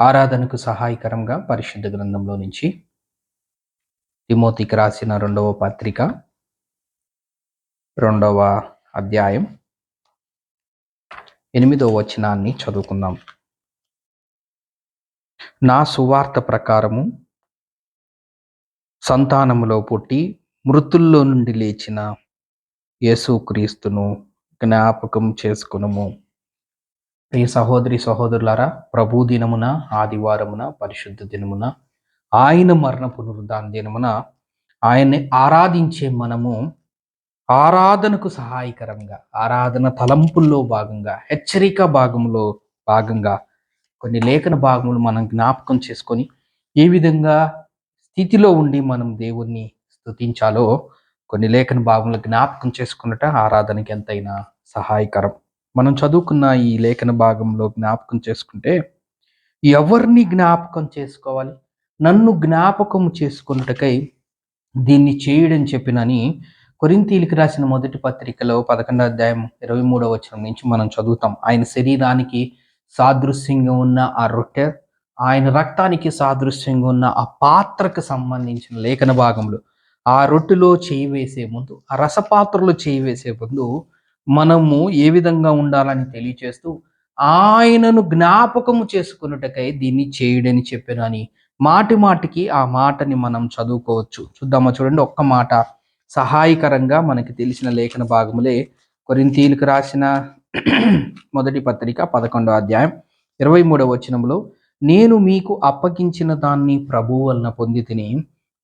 ఆరాధనకు సహాయకరంగా పరిశుద్ధ గ్రంథంలో నుంచి తిమోతికి రాసిన రెండవ పత్రిక రెండవ అధ్యాయం ఎనిమిదవ వచనాన్ని చదువుకుందాం. నా సువార్త ప్రకారము సంతానములో పుట్టి మృతుల్లో నుండి లేచిన యేసుక్రీస్తును జ్ఞాపకం చేసుకునము. ప్రియ సహోదరి సహోదరులారా ప్రభు దినమున ఆదివారమున పరిశుద్ధ దినమున ఆయన మరణ పునరుద్ధాన దినమున ఆయన్ని ఆరాధించే మనము ఆరాధనకు సహాయకరంగా ఆరాధన తలంపుల్లో భాగంగా హెచ్చరిక భాగంలో భాగంగా కొన్ని లేఖన భాగములు మనం జ్ఞాపకం చేసుకొని ఏ విధంగా స్థితిలో ఉండి మనం దేవుణ్ణి స్తుతించాలో కొన్ని లేఖన భాగములు జ్ఞాపకం చేసుకున్నట ఆరాధనకి ఎంతైనా సహాయకరం. మనం చదువుకున్న ఈ లేఖన భాగంలో జ్ఞాపకం చేసుకుంటే ఎవరిని జ్ఞాపకం చేసుకోవాలి? నన్ను జ్ఞాపకం చేసుకున్నటకై దీన్ని చేయడని చెప్పినని కొరింతీలికి రాసిన మొదటి పత్రికలో పదకొండో అధ్యాయం ఇరవై మూడవ వచనం నుంచి మనం చదువుతాం. ఆయన శరీరానికి సాదృశ్యంగా ఉన్న ఆ రొట్టె ఆయన రక్తానికి సాదృశ్యంగా ఉన్న ఆ పాత్రకు సంబంధించిన లేఖన భాగంలో ఆ రొట్టెలో చేయి వేసే ముందు ఆ రసపాత్రలో చేయి వేసే ముందు మనము ఏ విధంగా ఉండాలని తెలియచేస్తూ ఆయనను జ్ఞాపకము చేసుకున్నటకై దీన్ని చేయడని చెప్పానని మాటి మాటికి ఆ మాటని మనం చదువుకోవచ్చు. చూద్దామా చూడండి ఒక్క మాట సహాయకరంగా మనకి తెలిసిన లేఖన భాగములే కొరింతీలకు రాసిన మొదటి పత్రిక పదకొండో అధ్యాయం ఇరవై మూడవ వచనంలో నేను మీకు అప్పగించిన దాన్ని ప్రభు వలన పొంది తిని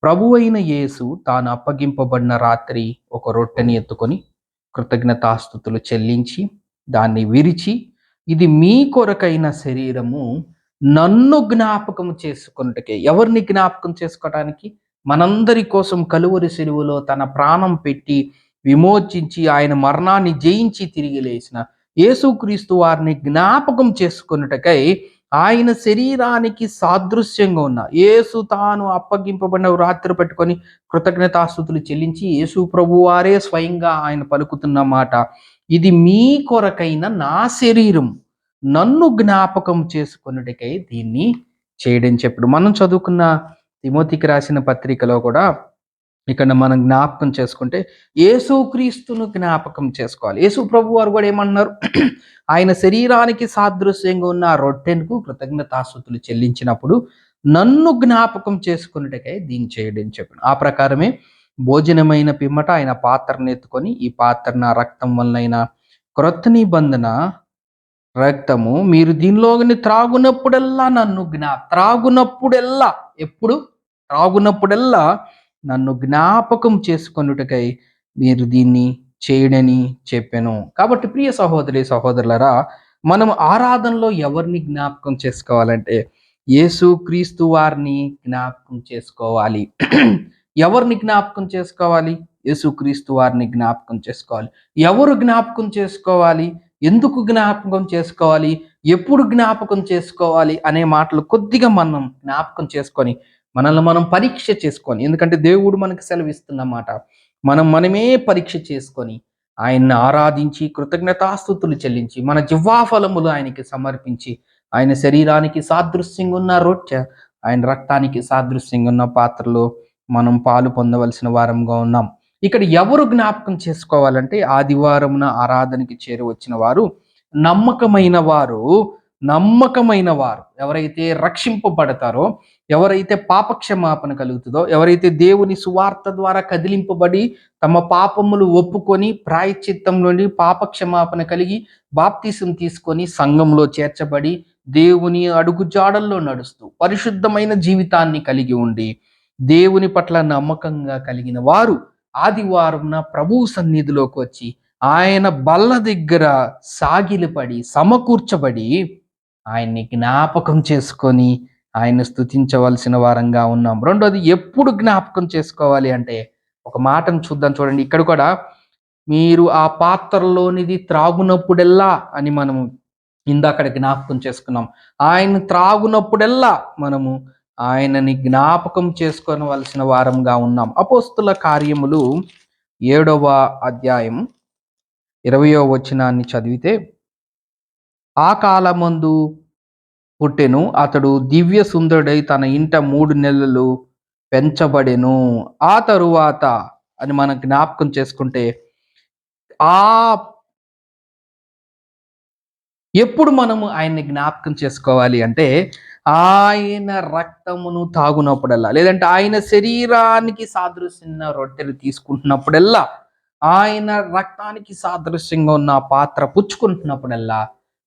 ప్రభు అయిన యేసు తాను అప్పగింపబడిన రాత్రి ఒక రొట్టెని ఎత్తుకొని కృతజ్ఞతాస్థుతులు చెల్లించి దాన్ని విరిచి ఇది మీ కొరకైన శరీరము నన్ను జ్ఞాపకం చేసుకున్నటకే ఎవరిని జ్ఞాపకం చేసుకోవటానికి మనందరి కోసం కలువరి సెలువులో తన ప్రాణం పెట్టి విమోచించి ఆయన మరణాన్ని జయించి తిరిగి లేచిన యేసుక్రీస్తు వారిని జ్ఞాపకం చేసుకున్నటకై ఆయన శరీరానికి సాదృశ్యంగా ఉన్న యేసు తాను అప్పగింపబడిన రాత్రి పెట్టుకొని కృతజ్ఞతాస్థుతులు చెల్లించి యేసు ప్రభు వారే స్వయంగా ఆయన పలుకుతున్న మాట. ఇది మీ కొరకైన నా శరీరం నన్ను జ్ఞాపకం చేసుకున్నటికై దీన్ని చేయడం చెప్పడు. మనం చదువుకున్న తిమోతికి రాసిన పత్రికలో కూడా ఇక్కడ మనం జ్ఞాపకం చేసుకుంటే యేసుక్రీస్తును జ్ఞాపకం చేసుకోవాలి. యేసు ప్రభు వారు కూడా ఏమన్నారు? ఆయన శరీరానికి సాదృశ్యంగా ఉన్న ఆ రొట్టెను చెల్లించినప్పుడు నన్ను జ్ఞాపకం చేసుకున్నట్టుకై దీన్ని చేయడం చెప్పాను ఆ ప్రకారమే భోజనమైన పిమ్మట ఆయన పాత్రను ఎత్తుకొని ఈ పాత్ర నా రక్తం వలనైన క్రొత్త నిబంధన రక్తము మీరు దీనిలోని త్రాగునప్పుడల్లా నన్ను జ్ఞా త్రాగునప్పుడెల్లా ఎప్పుడు? త్రాగునప్పుడెల్లా నన్ను జ్ఞాపకం చేసుకొనుటకై మీరు దీన్ని చేయడని చెప్పాను. కాబట్టి ప్రియ సహోదరి సహోదరులరా మనం ఆరాధనలో ఎవరిని జ్ఞాపకం చేసుకోవాలంటే యేసు క్రీస్తు వారిని జ్ఞాపకం చేసుకోవాలి. ఎవరిని జ్ఞాపకం చేసుకోవాలి? యేసుక్రీస్తు వారిని జ్ఞాపకం చేసుకోవాలి. ఎవరు జ్ఞాపకం చేసుకోవాలి? ఎందుకు జ్ఞాపకం చేసుకోవాలి? ఎప్పుడు జ్ఞాపకం చేసుకోవాలి అనే మాటలు కొద్దిగా మనం జ్ఞాపకం చేసుకొని మనల్ని మనం పరీక్ష చేసుకొని ఎందుకంటే దేవుడు మనకు సెలవిస్తున్నమాట. మనం మనమే పరీక్ష చేసుకొని ఆయన్ని ఆరాధించి కృతజ్ఞతాస్థుతులు చెల్లించి మన జివ్వాఫలములు ఆయనకి సమర్పించి ఆయన శరీరానికి సాదృశ్యంగా ఉన్న రొట్టె ఆయన రక్తానికి సాదృశ్యంగా ఉన్న పాత్రలో మనం పాలు పొందవలసిన వారంగా ఉన్నాం. ఇక్కడ ఎవరు జ్ఞాపకం చేసుకోవాలంటే ఆదివారమున ఆరాధనకి చేరి వచ్చిన వారు నమ్మకమైన వారు నమ్మకమైన వారు ఎవరైతే రక్షింపబడతారో ఎవరైతే పాపక్షమాపణ కలుగుతుందో ఎవరైతే దేవుని సువార్త ద్వారా కదిలింపబడి తమ పాపములు ఒప్పుకొని ప్రాయచిత్తం నుండి పాపక్షమాపణ కలిగి బాప్తీసం తీసుకొని సంఘంలో చేర్చబడి దేవుని అడుగుజాడల్లో నడుస్తూ పరిశుద్ధమైన జీవితాన్ని కలిగి ఉండి దేవుని పట్ల నమ్మకంగా కలిగిన వారు ఆదివారంన ప్రభు సన్నిధిలోకి వచ్చి ఆయన బల్ల దగ్గర సాగిలిపడి సమకూర్చబడి ఆయన్ని జ్ఞాపకం చేసుకొని ఆయన స్థుతించవలసిన వారంగా ఉన్నాం. రెండోది ఎప్పుడు జ్ఞాపకం చేసుకోవాలి అంటే ఒక మాటను చూద్దాం చూడండి. ఇక్కడ కూడా మీరు ఆ పాత్రలోనిది త్రాగునప్పుడెల్లా అని మనము ఇందాకడ జ్ఞాపకం చేసుకున్నాం. ఆయన త్రాగునప్పుడెల్లా మనము ఆయనని జ్ఞాపకం చేసుకోవలసిన వారంగా ఉన్నాం. అపోస్తుల కార్యములు ఏడవ అధ్యాయం ఇరవయో వచనాన్ని చదివితే ఆ కాలమందు పుట్టెను. అతడు దివ్య సుందరుడై తన ఇంట మూడు నెలలు పెంచబడెను. ఆ తరువాత అని మనం జ్ఞాపకం చేసుకుంటే ఆ ఎప్పుడు మనము ఆయన్ని జ్ఞాపకం చేసుకోవాలి అంటే ఆయన రక్తమును తాగునప్పుడల్లా లేదంటే ఆయన శరీరానికి సాదృశ్యమైన రొట్టెలు తీసుకుంటున్నప్పుడల్లా ఆయన రక్తానికి సాదృశ్యంగా ఉన్న పాత్ర పుచ్చుకుంటున్నప్పుడల్లా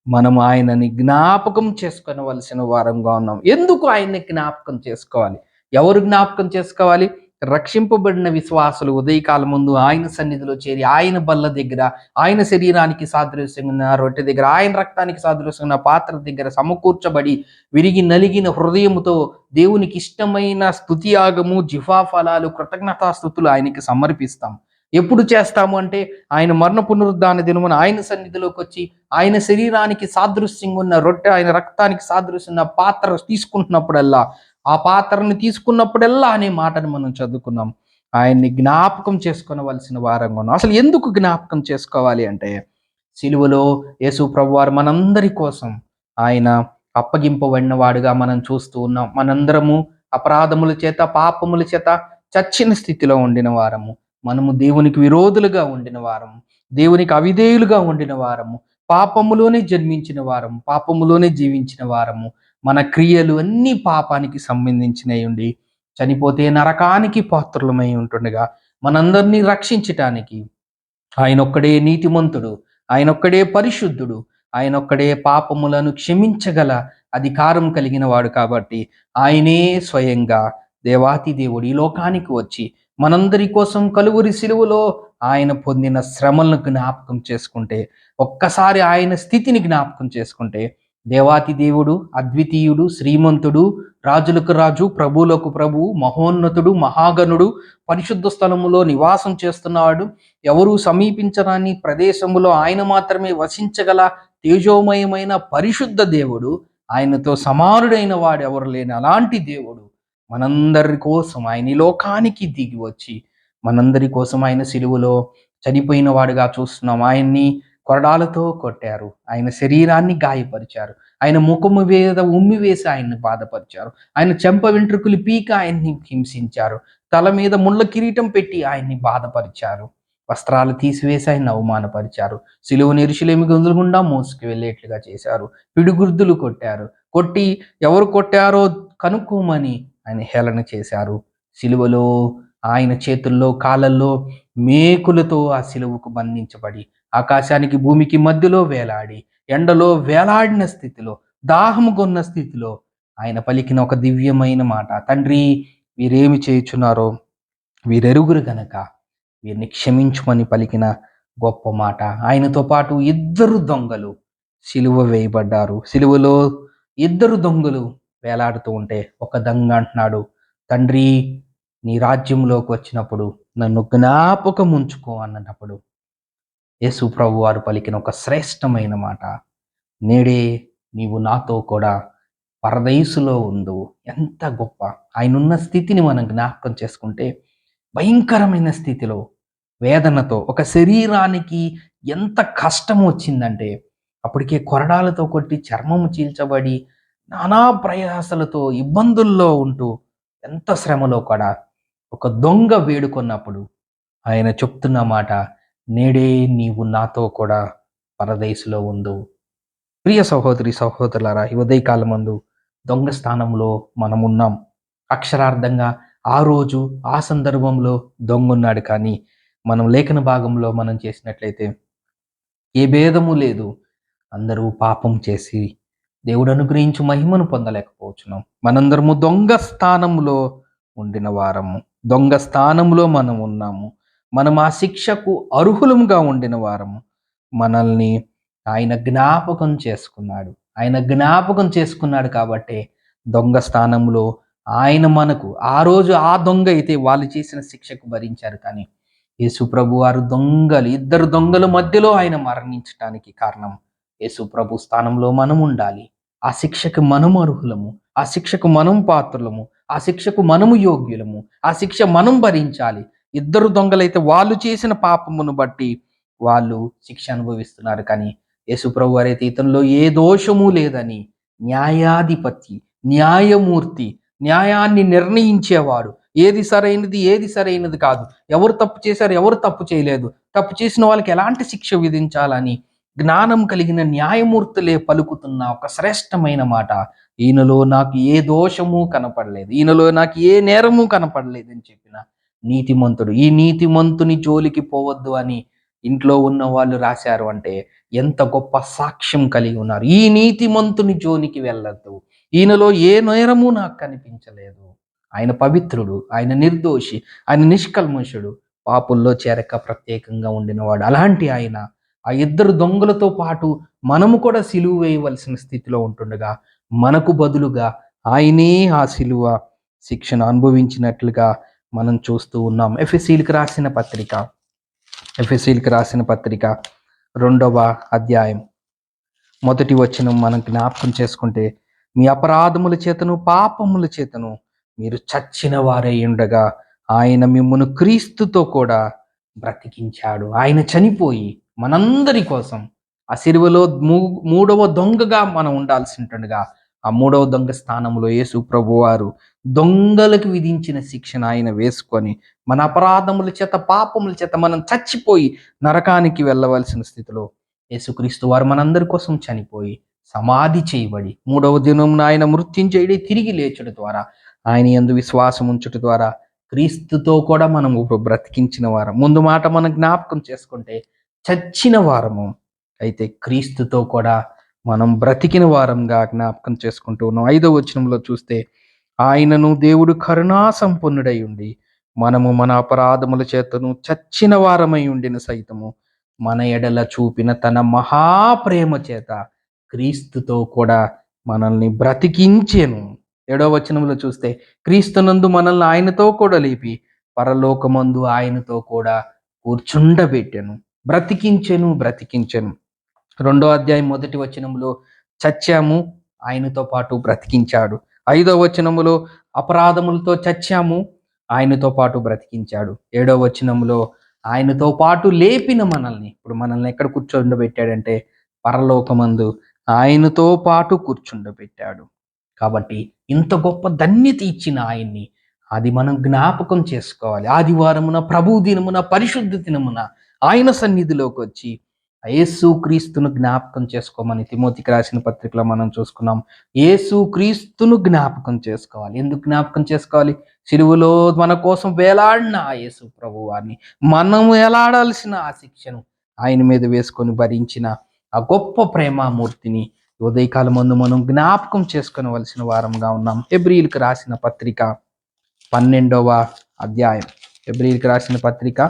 మనం ఆయనని జ్ఞాపకం చేసుకునవలసిన వారంగా ఉన్నాం. ఎందుకు ఆయన్ని జ్ఞాపకం చేసుకోవాలి? ఎవరు జ్ఞాపకం చేసుకోవాలి? రక్షింపబడిన విశ్వాసులు ఉదయకాలం ముందు ఆయన సన్నిధిలో చేరి ఆయన బల్ల దగ్గర ఆయన శరీరానికి సాదృశ్యంగా ఉన్న రొట్టె దగ్గర ఆయన రక్తానికి సాదృశ్యంగా ఉన్న పాత్ర దగ్గర సమకూర్చబడి విరిగి నలిగిన హృదయముతో దేవునికి ఇష్టమైన స్తుతియాగము జిఫా ఫలాలు కృతజ్ఞతాస్థుతులు ఆయనకి సమర్పిస్తాం. ఎప్పుడు చేస్తాము అంటే ఆయన మరణ పునరుద్ధాన దినమున ఆయన సన్నిధిలోకి వచ్చి ఆయన శరీరానికి సాదృశ్యంగా ఉన్న రొట్టె ఆయన రక్తానికి సాదృశ్యం ఉన్న పాత్ర తీసుకుంటున్నప్పుడల్లా ఆ పాత్రను తీసుకున్నప్పుడల్లా అనే మాటను మనం చదువుకున్నాం. ఆయన్ని జ్ఞాపకం చేసుకునవలసిన వారంగా ఉన్నాం. అసలు ఎందుకు జ్ఞాపకం చేసుకోవాలి అంటే సిలువలో యేసు ప్రభువారు మనందరి కోసం ఆయన అప్పగింపబడిన వాడుగా మనం చూస్తూ ఉన్నాం. మనందరము అపరాధముల చేత పాపముల చేత చచ్చిన స్థితిలో ఉండిన వారము. మనము దేవునికి విరోధులుగా ఉండిన వారము దేవునికి అవిధేయులుగా ఉండిన వారము పాపములోనే జన్మించిన వారము పాపములోనే జీవించిన వారము మన క్రియలు అన్నీ పాపానికి సంబంధించినవి ఉండి చనిపోతే నరకానికి పాత్రులమై ఉంటుండగా మనందరినీ రక్షించటానికి ఆయన ఒక్కడే నీతిమంతుడు ఆయన ఒక్కడే పరిశుద్ధుడు ఆయన ఒక్కడే పాపములను క్షమించగల అధికారం కలిగిన వాడు కాబట్టి ఆయనే స్వయంగా దేవాతి దేవుడు ఈ లోకానికి వచ్చి మనందరి కోసం కలువురి సిలువలో ఆయన పొందిన శ్రమలను జ్ఞాపకం చేసుకుంటే ఒక్కసారి ఆయన స్థితిని జ్ఞాపకం చేసుకుంటే దేవాతి దేవుడు అద్వితీయుడు శ్రీమంతుడు రాజులకు రాజు ప్రభువులకు ప్రభు మహోన్నతుడు మహాగణుడు పరిశుద్ధ స్థలములో నివాసం చేస్తున్నాడు. ఎవరు సమీపించరాని ప్రదేశములో ఆయన మాత్రమే వసించగల తేజోమయమైన పరిశుద్ధ దేవుడు ఆయనతో సమానుడైన వాడు ఎవరు లేని అలాంటి దేవుడు. మనందరి కోసం ఆయన ఈ లోకానికి దిగి వచ్చి మనందరి కోసం ఆయన సిలువలో చనిపోయిన వాడుగా చూస్తున్నాం. ఆయన్ని కొరడాలతో కొట్టారు. ఆయన శరీరాన్ని గాయపరిచారు. ఆయన ముఖము మీద ఉమ్మి వేసి ఆయన్ని బాధపరిచారు. ఆయన చెంప వెంట్రుకులు పీక ఆయన్ని హింసించారు. తల మీద ముళ్ళ కిరీటం పెట్టి ఆయన్ని బాధపరిచారు. వస్త్రాలు తీసివేసి ఆయన అవమానపరిచారు. సిలువ నిరుషులేమి గొంతులు గుండా మోసుకు వెళ్ళేట్లుగా చేశారు. పిడుగుర్దులు కొట్టారు. కొట్టి ఎవరు కొట్టారో కనుక్కోమని ఆయన హేళన చేశారు. సిలువలో ఆయన చేతుల్లో కాళ్ళల్లో మేకులతో ఆ సిలువకు బంధించబడి ఆకాశానికి భూమికి మధ్యలో వేలాడి ఎండలో వేలాడిన స్థితిలో దాహము కొన్న స్థితిలో ఆయన పలికిన ఒక దివ్యమైన మాట తండ్రి వీరేమి చేయుచున్నారో వీరెరుగురు గనక వీరిని క్షమించుమని పలికిన గొప్ప మాట. ఆయనతో పాటు ఇద్దరు దొంగలు సిలువ వేయబడ్డారు. సిలువలో ఇద్దరు దొంగలు వేలాడుతూ ఉంటే ఒక దంగ అంటున్నాడు తండ్రి నీ రాజ్యంలోకి వచ్చినప్పుడు నన్ను జ్ఞాపకం ఉంచుకో అన్నప్పుడు యేసు ప్రభు వారు పలికిన ఒక శ్రేష్టమైన మాట నేడే నీవు నాతో కూడా పరదయసులో ఉండు. ఎంత గొప్ప. ఆయన ఉన్న స్థితిని మనం జ్ఞాపకం చేసుకుంటే భయంకరమైన స్థితిలో వేదనతో ఒక శరీరానికి ఎంత కష్టం వచ్చిందంటే అప్పటికే కొరడాలతో కొట్టి చర్మము చీల్చబడి నానా ప్రయాసలతో ఇబ్బందుల్లో ఉంటూ ఎంత శ్రమలో కూడా ఒక దొంగ వేడుకొన్నప్పుడు ఆయన చెప్తున్న మాట నేడే నీవు నాతో కూడా పరదేశంలో ఉండు. ప్రియ సహోదరి సహోదరులారా ఉదయకాలం మందు దొంగ స్థానంలో మనం ఉన్నాం అక్షరార్థంగా ఆ రోజు ఆ సందర్భంలో దొంగ ఉన్నాడు కానీ మనం లేఖన భాగంలో మనం చేసినట్లయితే ఏ భేదము లేదు. అందరూ పాపం చేసి దేవుడు అనుగ్రహించి మహిమను పొందలేకపోవచ్చున్నాం మనందరము దొంగ స్థానంలో ఉండిన వారము. దొంగ స్థానంలో మనం ఉన్నాము. మనం ఆ శిక్షకు అర్హులముగా ఉండిన వారము. మనల్ని ఆయన జ్ఞాపకం చేసుకున్నాడు. ఆయన జ్ఞాపకం చేసుకున్నాడు కాబట్టి దొంగ స్థానంలో ఆయన మనకు ఆ రోజు ఆ దొంగ అయితే వాళ్ళు చేసిన శిక్షకు భరించారు కానీ యేసు ప్రభు వారు దొంగలు ఇద్దరు దొంగల మధ్యలో ఆయన మరణించడానికి కారణం యేసు ప్రభు స్థానంలో మనం ఉండాలి. ఆ శిక్షకు మనం అర్హులము ఆ శిక్షకు మనం పాత్రులము ఆ శిక్షకు మనము యోగ్యులము ఆ శిక్ష మనం భరించాలి. ఇద్దరు దొంగలైతే వాళ్ళు చేసిన పాపమును బట్టి వాళ్ళు శిక్ష అనుభవిస్తున్నారు. కానీ యేసుప్రభు వారైతే ఇతనిలో ఏ దోషము లేదని న్యాయాధిపతి న్యాయమూర్తి న్యాయాన్ని నిర్ణయించేవారు ఏది సరైనది ఏది సరైనది కాదు. ఎవరు తప్పు చేశారు ఎవరు తప్పు చేయలేదు. తప్పు చేసిన వాళ్ళకి ఎలాంటి శిక్ష విధించాలని జ్ఞానం కలిగిన న్యాయమూర్తులే పలుకుతున్న ఒక శ్రేష్టమైన మాట. ఈయనలో నాకు ఏ దోషము కనపడలేదు. ఈయనలో నాకు ఏ నేరము కనపడలేదు అని చెప్పిన నీతిమంతుడు. ఈ నీతిమంతుని జోలికి పోవద్దు అని ఇంట్లో ఉన్న వాళ్ళు రాశారు అంటే ఎంత గొప్ప సాక్ష్యం కలిగి ఉన్నారు. ఈ నీతిమంతుని జోలికి వెళ్ళద్దు. ఈయనలో ఏ నేరము నాకు కనిపించలేదు. ఆయన పవిత్రుడు ఆయన నిర్దోషి ఆయన నిష్కల్మషుడు పాపుల్లో చేరక ప్రత్యేకంగా ఉండినవాడు. అలాంటి ఆయన ఆ ఇద్దరు దొంగలతో పాటు మనము కూడా సిలువ వేయవలసిన స్థితిలో ఉంటుండగా మనకు బదులుగా ఆయనే ఆ సిలువ శిక్షను అనుభవించినట్లుగా మనం చూస్తూ ఉన్నాం. ఎఫ్ఎస్సీలకు రాసిన పత్రిక ఎఫ్ఎస్సీలకు రాసిన పత్రిక రెండవ అధ్యాయం. మొదటి వచనం మనం జ్ఞాపకం చేసుకుంటే మీ అపరాధముల చేతను పాపముల చేతను మీరు చచ్చిన వారే ఉండగా ఆయన మిమ్మను క్రీస్తుతో కూడా బ్రతికించాడు. ఆయన చనిపోయి మనందరి కోసం ఆ సిరువలో మూడవ దొంగగా మనం ఉండాల్సింటుండగా ఆ మూడవ దొంగ స్థానంలో యేసు ప్రభు వారు దొంగలకు విధించిన శిక్షణ ఆయన వేసుకొని మన అపరాధముల చేత పాపముల చేత మనం చచ్చిపోయి నరకానికి వెళ్ళవలసిన స్థితిలో యేసుక్రీస్తు వారు మనందరి కోసం చనిపోయి సమాధి చేయబడి మూడవ దినం ఆయన మృత్యుంచేయడి తిరిగి లేచడం ద్వారా ఆయన ఎందు విశ్వాసం ఉంచడం ద్వారా క్రీస్తుతో కూడా మనం బ్రతికించిన వారం. ముందు మాట మనం జ్ఞాపకం చేసుకుంటే చచ్చిన వారము. అయితే క్రీస్తుతో కూడా మనం బ్రతికిన వారంగా జ్ఞాపకం చేసుకుంటూ ఉన్నాం. ఐదో వచనంలో చూస్తే ఆయనను దేవుడు కరుణా సంపన్నుడై ఉండి మనము మన అపరాధముల చేతను చచ్చిన వారమై ఉండిన సైతము మన ఎడల చూపిన తన మహాప్రేమ చేత క్రీస్తుతో కూడా మనల్ని బ్రతికించాను. ఏడో వచనంలో చూస్తే క్రీస్తునందు మనల్ని ఆయనతో కూడా లేపి పరలోకమందు ఆయనతో కూడా కూర్చుండబెట్టెను. బ్రతికించెను బ్రతికించెను. రెండో అధ్యాయం మొదటి వచనంలో చచ్చాము ఆయనతో పాటు బ్రతికించాడు. ఐదో వచనములో అపరాధములతో చచ్చాము ఆయనతో పాటు బ్రతికించాడు. ఏడో వచనములో ఆయనతో పాటు లేపిన మనల్ని. ఇప్పుడు మనల్ని ఎక్కడ కూర్చోండబెట్టాడంటే పరలోకమందు ఆయనతో పాటు కూర్చుండబెట్టాడు. కాబట్టి ఇంత గొప్ప ధన్యత ఇచ్చిన ఆయన్ని అది మనం జ్ఞాపకం చేసుకోవాలి. ఆదివారమున ప్రభు దినమున పరిశుద్ధ దినమున ఆయన సన్నిధిలోకి వచ్చి యేసు క్రీస్తును జ్ఞాపకం చేసుకోమని తిమోతికి రాసిన పత్రికలో మనం చూసుకున్నాం. యేసు క్రీస్తును జ్ఞాపకం చేసుకోవాలి. ఎందుకు జ్ఞాపకం చేసుకోవాలి? సిరువులో మన కోసం వేలాడిన ఆ యేసు ప్రభు వారిని మనము ఎలాడాల్సిన ఆ శిక్షను ఆయన మీద వేసుకొని భరించిన ఆ గొప్ప ప్రేమామూర్తిని ఉదయకాలం ముందు మనం జ్ఞాపకం చేసుకునవలసిన వారంగా ఉన్నాం. ఎబ్రిల్కి రాసిన పత్రిక పన్నెండవ అధ్యాయం. ఎబ్రిల్కి రాసిన పత్రిక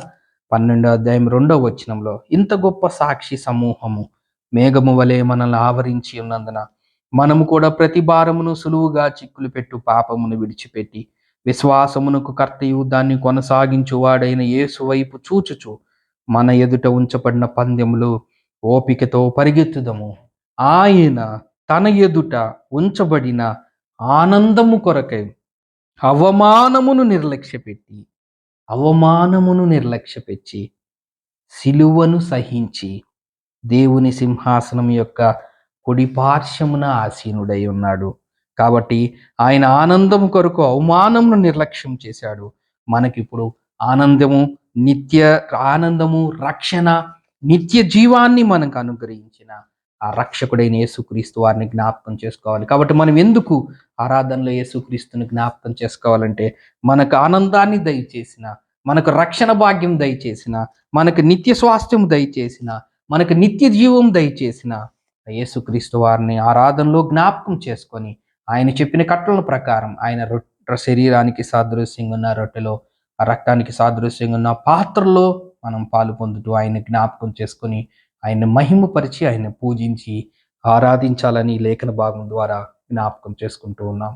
పన్నెండో అధ్యాయం రెండవ వచనంలో ఇంత గొప్ప సాక్షి సమూహము మేఘము వలె మనల్ని ఆవరించి ఉన్నందున మనము కూడా ప్రతి భారమును సులువుగా చిక్కులు పెట్టు పాపమును విడిచిపెట్టి విశ్వాసమునకు కర్తయు దాన్ని కొనసాగించువాడైన యేసు వైపు చూచుచు మన ఎదుట ఉంచబడిన పందెములు ఓపికతో పరిగెత్తుదము. ఆయన తన ఎదుట ఉంచబడిన ఆనందము కొరకై అవమానమును నిర్లక్ష్యపెట్టి అవమానమును నిర్లక్ష్యపెచ్చి సిలువను సహించి దేవుని సింహాసనం యొక్క కుడిపార్శ్వమున ఆసీనుడై ఉన్నాడు. కాబట్టి ఆయన ఆనందము కొరకు అవమానమును నిర్లక్ష్యం చేశాడు. మనకిప్పుడు ఆనందము నిత్య ఆనందము రక్షణ నిత్య జీవాన్ని మనకు అనుగ్రహించిన ఆ రక్షకుడైన యేసుక్రీస్తు వారిని జ్ఞాపకం చేసుకోవాలి. కాబట్టి మనం ఎందుకు ఆరాధనలో యేసుక్రీస్తుని జ్ఞాపకం చేసుకోవాలంటే మనకు ఆనందాన్ని దయచేసిన మనకు రక్షణ భాగ్యం దయచేసిన మనకు నిత్య స్వాస్థ్యం దయచేసిన మనకు నిత్య జీవం దయచేసిన యేసుక్రీస్తు వారిని ఆరాధనలో జ్ఞాపకం చేసుకొని ఆయన చెప్పిన కట్టల ప్రకారం ఆయన రొట్టె శరీరానికి సాదృశ్యంగా ఉన్న రొట్టెలో ఆ రక్తానికి సాదృశ్యంగా ఉన్న పాత్రలో మనం పాలు పొందుతూ ఆయన జ్ఞాపకం చేసుకొని ఆయన మహిమపరిచి ఆయన పూజించి ఆరాధించాలని లేఖన భాగం ద్వారా జ్ఞాపకం చేసుకుంటూ ఉన్నాం.